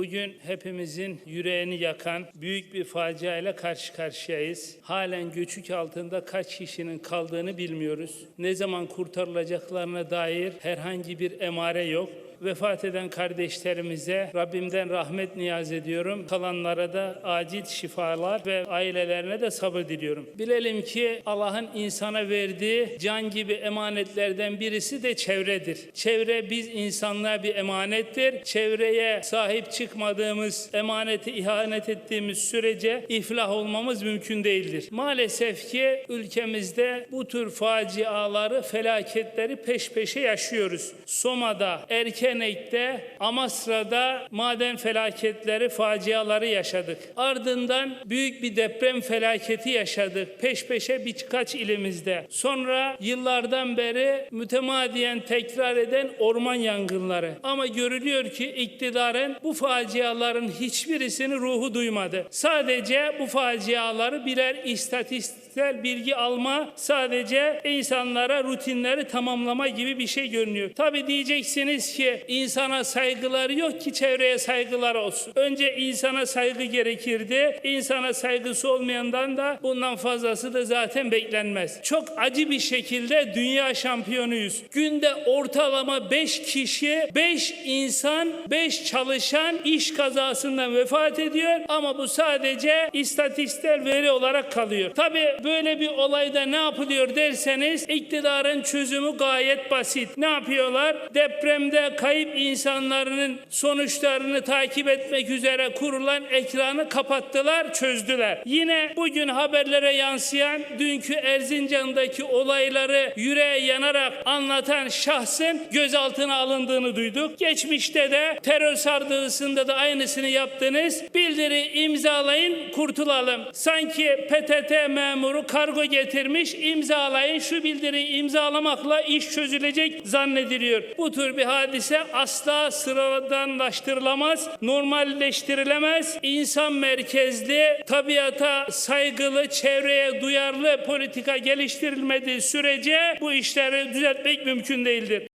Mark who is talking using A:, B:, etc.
A: Bugün hepimizin yüreğini yakan büyük bir facia ile karşı karşıyayız. Halen göçük altında kaç kişinin kaldığını bilmiyoruz. Ne zaman kurtarılacaklarına dair herhangi bir emare yok. Vefat eden kardeşlerimize Rabbimden rahmet niyaz ediyorum. Kalanlara da acil şifalar ve ailelerine de sabır diliyorum. Bilelim ki Allah'ın insana verdiği can gibi emanetlerden birisi de çevredir. Çevre biz insanlığa bir emanettir. Çevreye sahip çıkmadığımız, emaneti ihanet ettiğimiz sürece iflah olmamız mümkün değildir. Maalesef ki ülkemizde bu tür faciaları, felaketleri peş peşe yaşıyoruz. Soma'da, Erkenek'te, Amasra'da maden felaketleri, faciaları yaşadık. Ardından büyük bir deprem felaketi yaşadık. Peş peşe birkaç ilimizde. Sonra yıllardan beri mütemadiyen tekrar eden orman yangınları. Ama görülüyor ki iktidarın bu faciaların hiçbirisini ruhu duymadı. Sadece bu faciaları birer istatistiksel bilgi alma, sadece insanlara rutinleri tamamlama gibi bir şey görünüyor. Tabi diyeceksiniz ki insana saygıları yok ki çevreye saygılar olsun. Önce insana saygı gerekirdi. İnsana saygısı olmayandan da bundan fazlası da zaten beklenmez. Çok acı bir şekilde dünya şampiyonuyuz. Günde ortalama 5 kişi, 5 insan, 5 çalışan iş kazasından vefat ediyor ama bu sadece istatistiksel veri olarak kalıyor. Tabi böyle bir olayda ne yapılıyor derseniz iktidarın çözümü gayet basit. Ne yapıyorlar? Depremde kayıp insanların sonuçlarını takip etmek üzere kurulan ekranı kapattılar, çözdüler. Yine bugün haberlere yansıyan dünkü Erzincan'daki olayları yüreğe yanarak anlatan şahsın gözaltına alındığını duyduk. Geçmişte de terör sardığısında da aynısını yaptınız. Bildiri imzalayın, kurtulalım. Sanki PTT memuru kargo getirmiş, imzalayın şu bildiriyi imzalamakla iş çözülecek zannediliyor. Bu tür bir hadise asla sıradanlaştırılamaz, normalleştirilemez. İnsan merkezli, tabiata saygılı, çevreye duyarlı politika geliştirilmediği sürece bu işleri düzeltmek mümkün değildir.